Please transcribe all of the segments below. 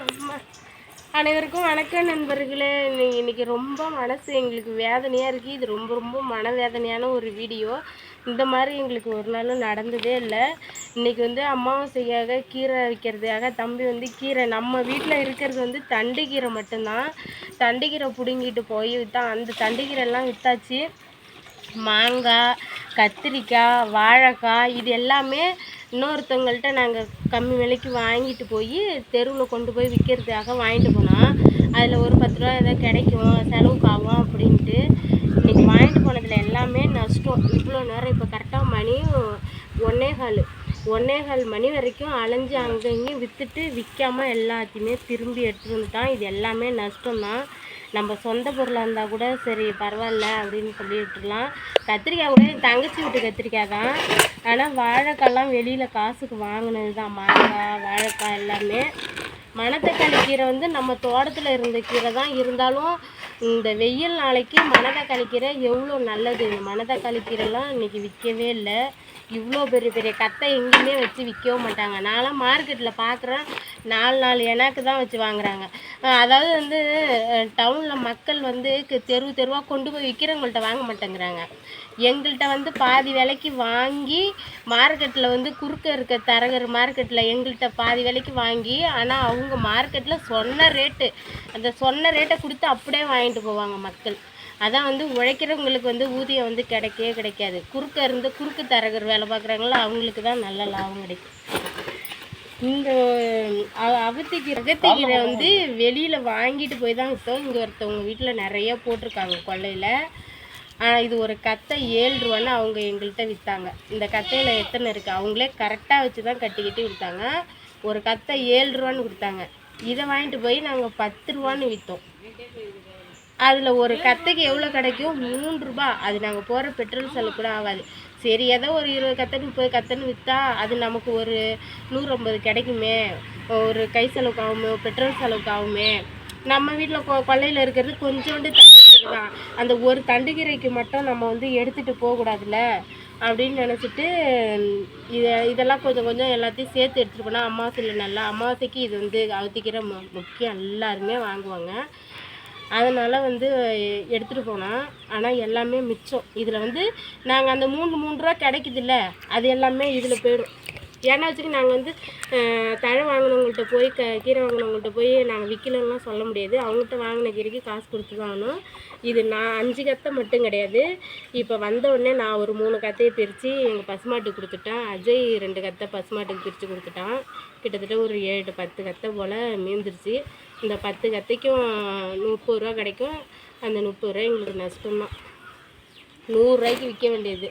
அம்மா. அனைவருக்கும் வணக்கம் நண்பர்களே. இன்றைக்கி ரொம்ப மனசு எங்களுக்கு வேதனையாக இருக்குது இது ரொம்ப ரொம்ப மனவேதனையான ஒரு வீடியோ. இந்த மாதிரி எங்களுக்கு ஒரு நாளும் நடந்ததே இல்லை. இன்னைக்கு வந்து அமாவாசைக்காக கீரை வைக்கிறதுக்காக தம்பி வந்து கீரை நம்ம வீட்டில் இருக்கிறது வந்து தண்டு கீரை மட்டும்தான். தண்டு கீரை பிடுங்கிட்டு போய் விற்றான் அந்த தண்டு கீரைலாம் விற்றாச்சு மாங்காய் கத்திரிக்காய் வாழைக்காய் இது எல்லாமே இன்னொருத்தவங்கள்ட்ட நாங்கள் கம்மி விலைக்கு வாங்கிட்டு போய் தெருவில் கொண்டு போய் விற்கிறதுக்காக வாங்கிட்டு போனோம். அதில் ஒரு பத்து ரூபா ஏதோ கிடைக்கும் செலவுக்கு ஆகும் அப்படின்ட்டு. இன்றைக்கி வாங்கிட்டு போனதில் எல்லாமே நஷ்டம். இவ்வளோ நேரம் இப்போ கரெக்டாக மணி ஒன்னே கால். ஒன்னே கால் மணி வரைக்கும் அலைஞ்சு அங்கே இங்கேயும் விற்றுட்டு விற்காம எல்லாத்தையுமே திரும்பி எடுத்துகிட்டு வந்துட்டான். இது எல்லாமே நஷ்டம்தான். நம்ம சொந்த பொருளாக இருந்தால் கூட சரி பரவாயில்ல அப்படின்னு சொல்லி விட்டுடலாம் கத்திரிக்காய் கூட என் தங்கச்சி வீட்டு கத்திரிக்காய் தான். ஆனால் வாழைக்காய்லாம் வெளியில் காசுக்கு வாங்கினது தான் மாங்காய் வாழைக்காய் எல்லாமே. மணத்தக்காளி கீரை வந்து நம்ம தோட்டத்தில் இருந்த கீரை தான். இருந்தாலும் இந்த வெயில் நாளைக்கு மணத்தக்காளி கீரை எவ்வளோ நல்லது. இந்த மணத்தக்காளி கீரைலாம் இன்றைக்கி விற்கவே இல்லை. இவ்வளோ பெரிய பெரிய கத்தை எங்கேயுமே வச்சு விற்கவும் மாட்டாங்க. நான்லாம் மார்க்கெட்டில் பார்க்குறேன் நாலு நாலு எனக்கு தான் வச்சு வாங்குறாங்க. அதாவது வந்து டவுனில் மக்கள் வந்து தெரு தெருவாக கொண்டு போய் விற்கிறவங்கள்ட்ட வாங்க மாட்டேங்கிறாங்க. எங்கள்கிட்ட வந்து பாதி விலைக்கு வாங்கி மார்க்கெட்டில் வந்து குறுக்க இருக்க தரகர் மார்க்கெட்டில் எங்கள்கிட்ட பாதி விலைக்கு வாங்கி ஆனால் அவங்க மார்க்கெட்டில் சொன்ன ரேட்டு அந்த சொன்ன ரேட்டை கொடுத்து அப்படியே வாங்கிட்டு போவாங்க மக்கள். அதான் வந்து உழைக்கிறவங்களுக்கு வந்து ஊதியம் வந்து கிடைக்கவே கிடைக்காது. குறுக்க இருந்து குறுக்கு தரகர் வேலை பார்க்குறாங்களோ அவங்களுக்கு தான் நல்ல லாபம் கிடைக்கும். இந்த அ- அகத்திக்கீரை வந்து வெளியில் வாங்கிட்டு போய் தான் விற்றோம் இங்கே ஒருத்தவங்க வீட்டில் நிறைய போட்டிருக்காங்க ஆனால் இது ஒரு கத்தை ஏழு ரூபான்னு அவங்க எங்கள்கிட்ட விற்றாங்க இந்த கத்தையில் எத்தனை இருக்குது அவங்களே கரெக்டாக வச்சு தான் கட்டிக்கிட்டு விற்றாங்க ஒரு கத்தை ஏழு ரூபான்னு கொடுத்தாங்க. இதை வாங்கிட்டு போய் நாங்கள் பத்து ரூபான்னு விற்றோம் அதில் ஒரு கத்தைக்கு எவ்வளோ கிடைக்கும் மூன்று ரூபா அது நாங்கள் போகிற பெட்ரோல் செலவு கூட ஆகாது சரி ஏதோ ஒரு இருபது கத்தை முப்பது கத்தைன்னு விற்றா அது நமக்கு ஒரு நூற்றம்பது கிடைக்குமே. ஒரு கை செலவுக்கு ஆகுமே பெட்ரோல் செலவுக்கு ஆகுமே நம்ம வீட்டில் கொ கொல்லையில் இருக்கிறது கொஞ்சோண்டு தண்டுக்கீரை தான். அந்த ஒரு தண்டுக்கீரைக்கு மட்டும் நம்ம வந்து எடுத்துகிட்டு போகக்கூடாதுல்ல? அப்படின்னு நினச்சிட்டு இதை இதெல்லாம் கொஞ்சம் கொஞ்சம் எல்லாத்தையும் சேர்த்து எடுத்துகிட்டு போனால் அமாவாசையில் நல்லா அமாவாசைக்கு இது வந்து அவுத்திக்கிற மு முக்கியம் எல்லாருமே வாங்குவாங்க. அதனால் வந்து எடுத்துகிட்டு போனோம். ஆனால் எல்லாமே மிச்சம். இதில் வந்து நாங்கள் அந்த மூணு மூன்று ரூபா கிடைக்குதுல்ல அது எல்லாமே இதில் போயிடும். ஏன்னா வச்சுக்கி நாங்கள் வந்து தழை வாங்கினவங்கள்ட்ட போய் க கீரை வாங்கினவங்கள்ட்ட போய் நாங்கள் விற்கலன்னா சொல்ல முடியாது. அவங்கள்ட்ட வாங்கின கீரைக்கு காசு கொடுத்து வாங்கணும் இது நான் அஞ்சு கத்தை மட்டும் கிடையாது. இப்போ வந்த உடனே நான் ஒரு மூணு கத்தையை பிரித்து எங்கள் பசுமாட்டுக்கு கொடுத்துட்டேன். அஜய் ரெண்டு கத்தை பசுமாட்டுக்கு பிரித்து கொடுத்துட்டான். கிட்டத்தட்ட ஒரு ஏழு பத்து கத்தை போல் மீந்துருச்சு. இந்த பத்து கத்தைக்கும் முப்பது ரூபா கிடைக்கும். அந்த முப்பது ரூபா எங்களுக்கு நஷ்டம்தான். நூறுரூவாய்க்கு விற்க வேண்டியது.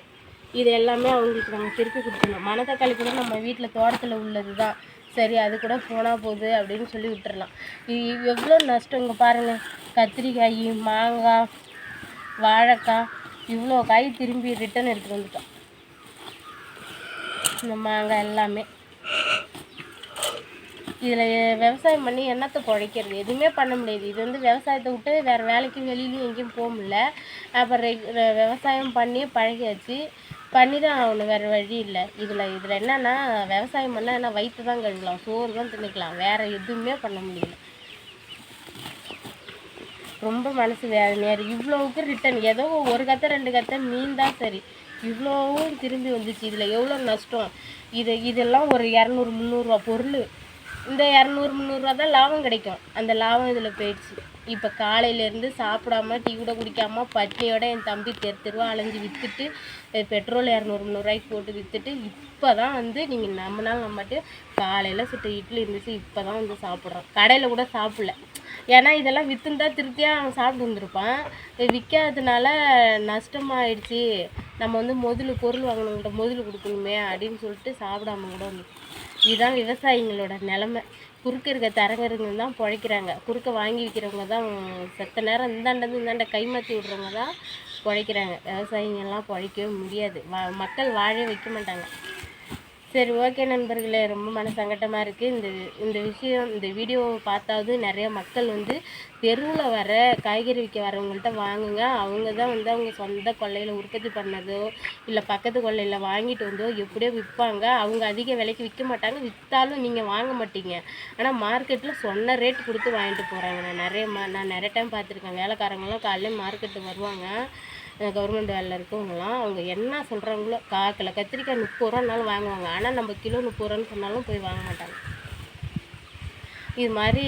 இது எல்லாமே அவங்களுக்கு நம்ம திருப்பி கொடுத்துடணும் மணத்தக்காளி கூட நம்ம வீட்டில் தோட்டத்தில் உள்ளது தான் சரி அது கூட போனால் போகுது அப்படின்னு சொல்லி விட்டுறலாம். இது எவ்வளோ நஷ்டம் இங்கே பாருங்கள் கத்திரிக்காய் மாங்காய் வாழைக்காய் இவ்வளோ காய் திரும்பி ரிட்டன் எடுத்துகிட்டு வந்துட்டோம். இந்த மாங்காய் எல்லாமே. இதில் விவசாயம் பண்ணி என்னத்தை குழைக்கிறது எதுவுமே பண்ண முடியாது. இது வந்து விவசாயத்தை விட்டு வேறு வேலைக்கு வெளியிலையும் எங்கேயும் போக முடியல. அப்புறம் விவசாயம் பண்ணி பழகியாச்சு. பண்ணி தான் ஆகணும் வேறு வழி இல்லை. இதில் இதில் என்னென்னா விவசாயம் பண்ணால் என்ன வயிற்று தான் கழுக்கலாம் சோறு தான் திணிக்கலாம் வேறு எதுவுமே பண்ண முடியல. ரொம்ப மனசு வேதனையாக இருக்குது இவ்வளோவுக்கு ரிட்டன் ஏதோ ஒரு கத்தை ரெண்டு கத்தை மீன் தான் சரி. இவ்வளோவும் திரும்பி வந்துச்சு. இதில் எவ்வளோ நஷ்டம்? இது இதெல்லாம் ஒரு இரநூறு முந்நூறுரூவா பொருள். இந்த இரநூறு முந்நூறுரூவா தான் லாபம் கிடைக்கும். அந்த லாபம் இதில் போயிடுச்சு. இப்போ காலையிலேருந்து சாப்பிடாம டீ கூட குடிக்காம பட்னியோட என் தம்பி தெரு தெருவா அலைஞ்சு விற்றுட்டு பெட்ரோல் இரநூறு முந்நூறுரூவாய்க்கு போட்டு விற்றுட்டு இப்போ தான் வந்து நீங்கள் நம்பினாலும் நம்பாட்டு காலையில் சுட்டு இட்லி இருந்துச்சு இப்போ தான் வந்து சாப்பிட்றோம். கடையில் கூட சாப்பிடல. ஏன்னா இதெல்லாம் விற்றுந்தா திருப்தியாக அவன் சாப்பிட்டு வந்திருப்பான் விற்காததுனால நஷ்டமாயிடுச்சு. நம்ம வந்து முதலு பொருள் வாங்கணுங்கிட்ட முதல் கொடுக்கணுமே அப்படின்னு சொல்லிட்டு சாப்பிடாம கூட வந்து இதுதான் விவசாயிங்களோட நிலமை. குறுக்க இருக்க தரகருங்க தான் பிழைக்கிறாங்க. குறுக்க வாங்கி விற்கிறவங்க தான் செத்த நேரம் இந்தாண்டது இந்தாண்ட கை மாற்றி விட்றவங்க தான் பிழைக்கிறாங்க. விவசாயிங்கெல்லாம் பிழைக்கவே முடியாது. வா மக்கள் வாழவே வைக்க மாட்டாங்க. சரி ஓகே நண்பர்களே. ரொம்ப மன சங்கட்டமாக இருக்குது இந்த இந்த விஷயம் இந்த வீடியோவை பார்த்தாவது நிறைய மக்கள் வந்து தெருவில் வர காய்கறி விற்க வரவங்கள்ட்ட வாங்குங்க. அவங்க தான் வந்து அவங்க சொந்த கொல்லையில் உற்பத்தி பண்ணதோ இல்லை பக்கத்து கொல்லையில் வாங்கிட்டு வந்தோ எப்படியோ விற்பாங்க. அவங்க அதிக விலைக்கு விற்க மாட்டாங்க. விற்றாலும் நீங்கள் வாங்க மாட்டீங்க. ஆனால் மார்க்கெட்டில் சொன்ன ரேட் கொடுத்து வாங்கிட்டு போகிறாங்க நான் நிறைய நான் நிறைய டைம் பார்த்துருக்கேன். வேலைக்காரங்களாம் காலையில் மார்க்கெட்டு வருவாங்க. கவர்மெண்ட் வேலையில் இருக்கவங்களாம் அவங்க என்ன சொல்கிறாங்களோ கா கிலோ கத்திரிக்காய் முப்பது ரூபானாலும் வாங்குவாங்க. ஆனால் நம்ம கிலோ முப்பது ரூபான்னு சொன்னாலும் போய் வாங்க மாட்டாங்க. இது மாதிரி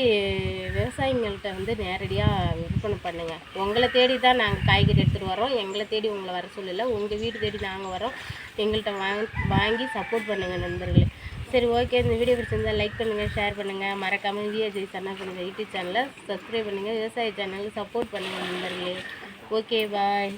விவசாயிங்கள்கிட்ட வந்து நேரடியாக விற்பனை பண்ணுங்கள் உங்களை தேடி தான் நாங்கள் காய்கறி எடுத்துகிட்டு வரோம் எங்களை தேடி உங்களை வர சொல்லலை. உங்கள் வீடு தேடி நாங்கள் வரோம் எங்கள்கிட்ட வாங் வாங்கி சப்போர்ட் பண்ணுங்கள் நண்பர்களே. சரி ஓகே இந்த வீடியோ பிடிச்சிருந்தால் லைக் பண்ணுங்கள் ஷேர் பண்ணுங்கள் மறக்காமல் விஏஜி சன்னா பண்ணுங்கள் யூடியூப் சேனலை சப்ஸ்கிரைப் பண்ணுங்கள் விவசாய சேனலுக்கு சப்போர்ட் பண்ணுங்கள் நண்பர்களே. Okay bye